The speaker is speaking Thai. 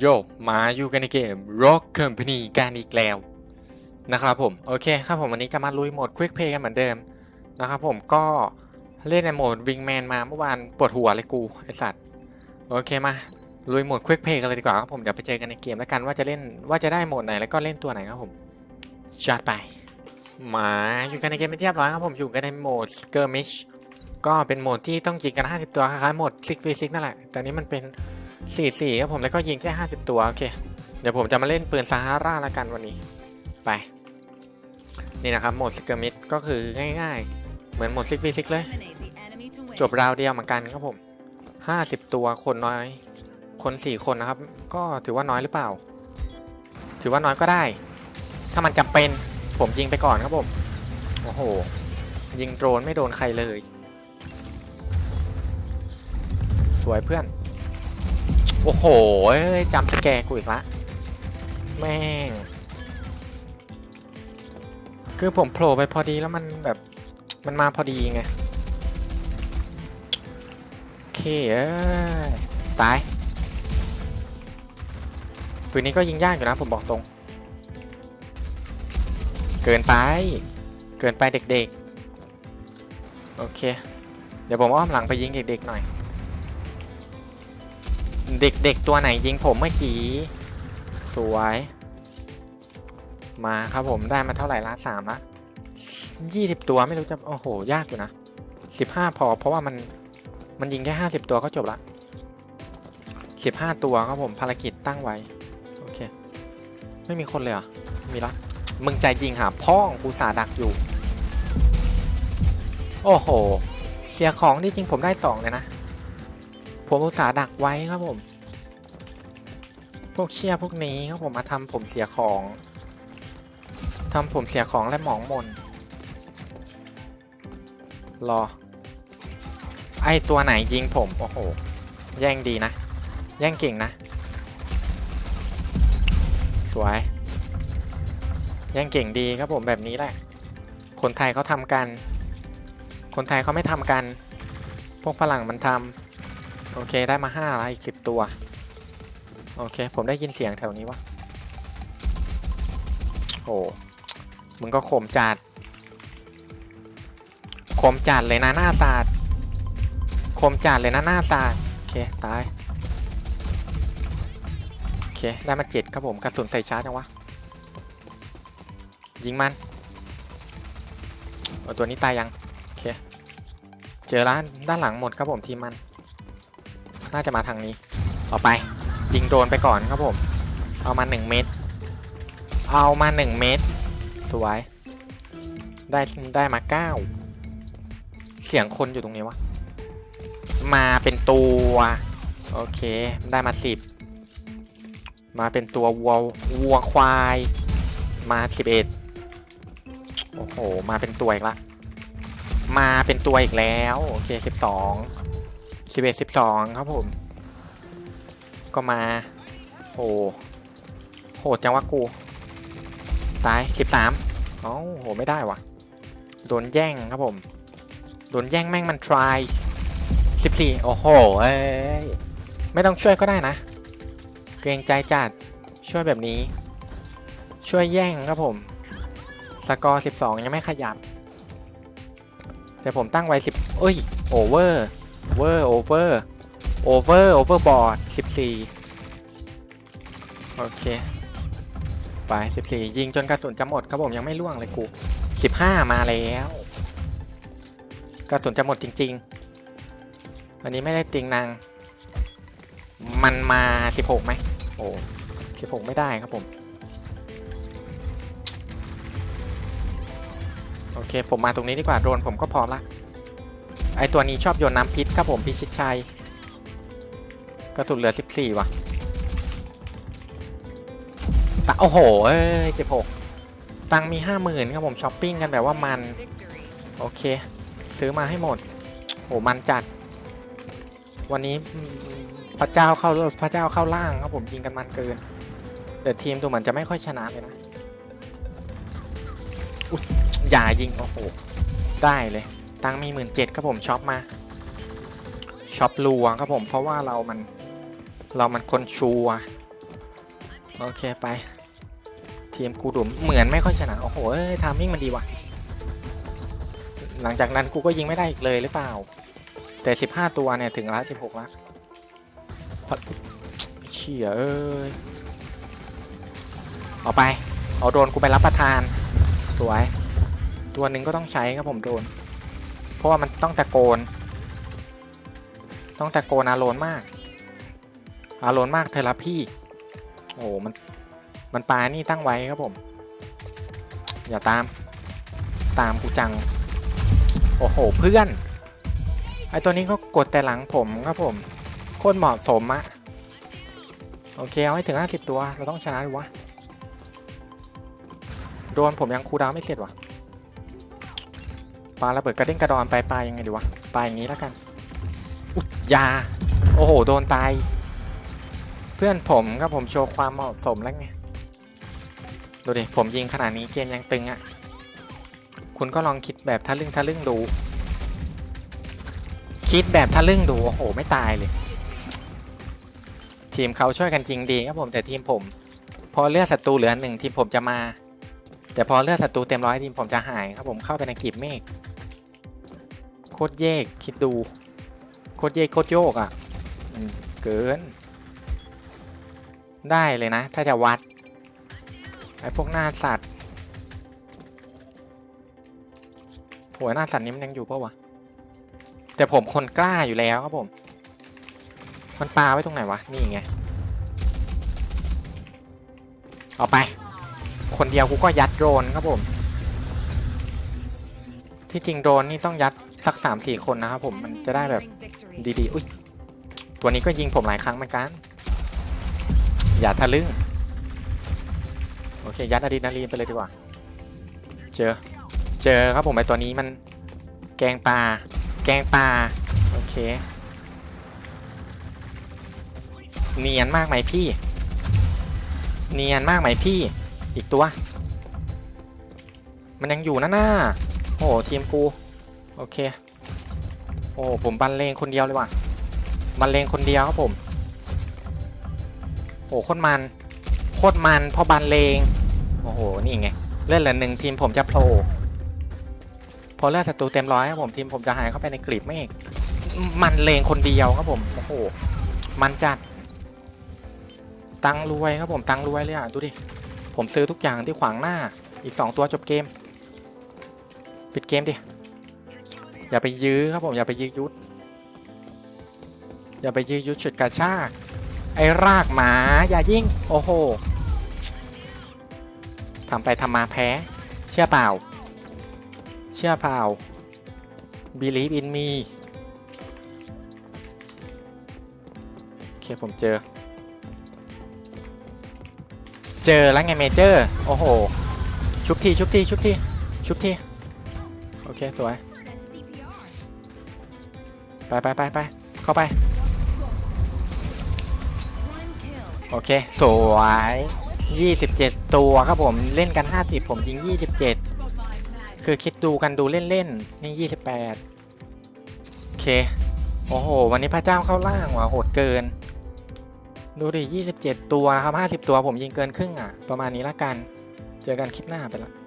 โยมาอยู่กันในเกม Rock Company กันอีกแล้วนะครับผม โอเคครับผมวันนี้จะมาลุยโหมด Quick Play กันเหมือนเดิมนะครับผมก็เล่นในโหมด Wingman มาเมื่อวานปวดหัวเลยกู ไอสัตว์ โอเคมา ลุยโหมด Quick Play กันเลยดีกว่าครับผมเดี๋ยวไปเจอกันในเกมแล้วกันว่าจะเล่นว่าจะได้โหมดไหนแล้วก็เล่นตัวไหนครับผมจัดไป มาอยู่กันในเกมเป็นที่เรียบร้อยครับผมอยู่กันในโหมด Skirmish ก็เป็นโหมดที่ต้องยิงกัน 50 ตัวคล้ายๆโหมด6 v 6นั่นแหละแต่นี้มันเป็น สี่สี่ครับผมแล้วก็ยิงแค่ห้าสิบตัวโอเค เดี๋ยวผมจะมาเล่นปืนซาฮาราละกันวันนี้ ไป นี่นะครับโหมดสเกอร์มิดก็คือง่ายๆ เหมือนโหมดซิกวีซิกเลย จบราวเดียวเหมือนกันครับผมห้าสิบตัวคนน้อย คนสี่คนนะครับ ก็ถือว่าน้อยหรือเปล่า ถือว่าน้อยก็ได้ ถ้ามันจำเป็นผมยิงไปก่อนครับผม โอ้โห ยิงโดรนไม่โดนใครเลย สวยเพื่อน โอ้โหจำสแกร์กูอีกละแม่ง คือผมโผล่ไปพอดีแล้วมันแบบมันมาพอดีไงโอเคเอ้ยตายปืนนี้ก็ยิงยากอยู่นะผมบอกตรง เกินไป เกินไปเด็กๆ โอเค เดี๋ยวผมอ้อมหลังไปยิงเด็กๆหน่อย เด็กๆตัวไหนยิงผมเมื่อกี้ สวย มาครับผมได้มาเท่าไหร่ละสามละยี่สิบตัวไม่รู้จะ โอ้โห ยากอยู่นะสิบห้าพอ เพราะว่ามันมันยิงแค่ห้าสิบตัวก็จบละสิบห้าตัวครับผมภารกิจตั้งไว้ โอเค ไม่มีคนเลยเหรอ มีละมึงใจยิงหาพ่องกูสาดักอยู่ โอ้โห เสียของที่จริงผมได้สองเลยนะ ผมอุตส่าห์ดักไว้ครับผม พวกเชี่ยพวกนี้ครับผมมาทำผมเสียของทำผมเสียของและหมองมน รอ ไอตัวไหนยิงผม โอ้โห แย่งดีนะ แย่งเก่งนะ สวย แย่งเก่งดีครับผมแบบนี้แหละ คนไทยเขาทำกัน คนไทยเขาไม่ทำกัน พวกฝรั่งมันทำ โอเคได้มาห้าละอีกสิบตัว โอเค ผมได้ยินเสียงแถวนี้วะโอ้มึงก็ข่มจัดข่มจัดเลยนะหน้าศาสตร์ข่มจัดเลยนะหน้าศาสตร์โอเค ตาย โอเค ได้มาเจ็ดครับผม กระสุนใส่ชาร์จจังวะ ยิงมันเอาตัวนี้ตายยัง โอเค เจอแล้วด้านหลังหมดครับผมทีมมัน น่าจะมาทางนี้ต่อไปยิงโดนไปก่อนครับผม เอามา 1 เม็ดเอามา 1 เม็ดสวย ได้ได้มา 9 เสียงคนอยู่ตรงนี้วะ มาเป็นตัว โอเค ได้มา 10 มาเป็นตัววัววัวควาย มา 11 โอ้โห มาเป็นตัวอีกละ มาเป็นตัวอีกแล้ว โอเค 12 11 12ครับผม ก็มาโหโหดจังวะกู ตาย13อ๋อโห ไม่ได้วะโดนแย่งครับผม โดนแย่งแม่งมัน try 14โอ้โห เอ้ย ไม่ต้องช่วยก็ได้นะ เกรงใจจัด ช่วยแบบนี้ ช่วยแย่งครับผม สกอร์12ยังไม่ขยับ แต่ผมตั้งไว้10เอ้ย โอเวอร์ เวอร์โอเวอร์โอเวอร์โอเวอร์บอร์ด14โอเค ไป14ยิงจนกระสุนจะหมดครับผมยังไม่ล่วงเลยกู15มาแล้ว กระสุนจะหมดจริง ๆ วันนี้ไม่ได้ติงนาง มันมา16ไหมโอ้16ไม่ได้ครับผมโอเค ผมมาตรงนี้ดีกว่า โดนผมก็พร้อมละ ไอตัวนี้ชอบโยนน้ำพิษครับผมพิชิตชัย กระสุนเหลือ 14 ว่ะตะโอ้โหเอ้ย16 ตังมี 50,000ครับผมช้อปปิ้งกันแบบว่ามัน โอเค ซื้อมาให้หมดโหมันจัด วันนี้พระเจ้าเข้าพระเจ้าเข้าล่างครับผมยิงกันมันเกิน แต่ทีมดูเหมือนจะไม่ค่อยชนะเลยนะอย่ายิง โอ้โห ได้เลย ตังมีหมื่นเจ็ดครับผมช็อปมาช็อปลัวครับผมเพราะว่าเรามันเรามันคนชัวโอเคไป ทีมกูดุมเหมือนไม่ค่อยชนะโอ้โหเอ้ยทามมิ่งมันดีว่ะ หลังจากนั้นกูก็ยิงไม่ได้อีกเลยหรือเปล่า แต่ 15 ตัวเนี่ย ถึงละ16ละเชี่ยเอ้ยเอาไป เอาโดนกูไปรับประทาน สวย ตัวหนึ่งก็ต้องใช้ครับผมโดน เพราะว่ามันต้องตะโกน ต้องตะโกนอาโลนมาก อาโลนมากเทอราพี่โอ้โหมันมันปลานี่ตั้งไว้ครับผม อย่าตาม ตามกูจัง โอ้โห เพื่อน ไอตัวนี้ก็กดแต่หลังผมครับผม โคตรเหมาะสมอะโอเค เอาให้ถึง 50 ตัว เราต้องชนะดิวะ โดนผมยังคูดาวไม่เสร็จวะ ปลาระเบิดกระเด้งกระดอนไปปลายังไงดีวะปลาอย่างนี้แล้วกันอุ๊ยอยา โอ้โห โดนตาย เพื่อนผมครับผมโชว์ความเหมาะสมแล้วไง ดูดิ ผมยิงขนาดนี้เกมยังตึงอะ่ะ คุณก็ลองคิดแบบทะลึ่งทะลึ่งดู คิดแบบทะลึ่งดู โอ้โห ไม่ตายเลย ทีมเขาช่วยกันจริงดีครับผมแต่ทีมผม พอเลือดศัตรูเหลือหนึ่งทีมผมจะมา แต่พอเลือดศัตรูเต็มร้อยทีมผมจะหายครับผมเข้าไปในกลีบเมฆโคตรเยกคิดดู โคตรเยกโคตรโยกอะ่ะเกิน ได้เลยนะ ถ้าจะวัด ไอ้พวกหน้าสัตว์หัวหน้าสัตว์นี้มันยังอยู่ปะวะ แต่ผมคนกล้าอยู่แล้วครับผม มันปลาไว้ตรงไหนวะ นี่ไง เอาไป คนเดียวกูก็ยัดโดรนครับผม ที่จริงโดรนนี่ต้องยัดสักสามสี่คนนะครับผมมันจะได้แบบดีๆ อุ้ยตัวนี้ก็ยิงผมหลายครั้งเหมือนกัน อย่าทะลึ่ง โอเค ยัดอะดรีนาลีนไปเลยดีกว่า เจอ เจอครับผมไอตัวนี้มันแกงปลา แกงปลา โอเค เนียนมากไหมพี่ เนียนมากไหมพี่ อีกตัว มันยังอยู่นะหน้า โอ้โหทีมกูโอเค โอ้ผมบันเลงคนเดียวเลยว่ะบันเลงคนเดียวครับผม โอ้โคตรมัน โคตรมันพอบันเลง โอ้โห นี่ไง เลื่อนเหลือหนึ่งทีมผมจะโผล่พอเลือดศัตรูเต็มร้อยครับผมทีมผมจะหายเข้าไปในกลีบเมฆมันเลงคนเดียวครับผม โอ้โห มันจัด ตังรวยครับผม ตังรวยเลยอะ ดูดิ ผมซื้อทุกอย่างที่ขวางหน้า อีก 2 ตัวจบเกม ปิดเกมดิ อย่าไปยื้อครับผม อย่าไปยื้อยุด อย่าไปยื้อยุดฉุดกระชาก ไอ้รากหมา อย่ายิ่ง โอ้โหทำไปทำมาแพ้ เชื่อเปล่า เชื่อเปล่า believe in me โอเคผมเจอ เจอแล้วไงเมเจอร์ โอ้โห ชุบทีชุบทีชุบทีชุบทีโอเค สวย ไปไปไปไปเข้าไป โอเค สวย 27 ตัวครับผม เล่นกัน 50 ผมยิง 27 คือคิดดูกันดูเล่นๆ นี่ 28 โอเค โอ้โห วันนี้พระเจ้าเข้าล่างว่ะโหดเกิน ดูดิ27 ตัวนะครับ 50 ตัวผมยิงเกินครึ่งอะ ประมาณนี้ละกัน เจอกันคลิปหน้าไปละ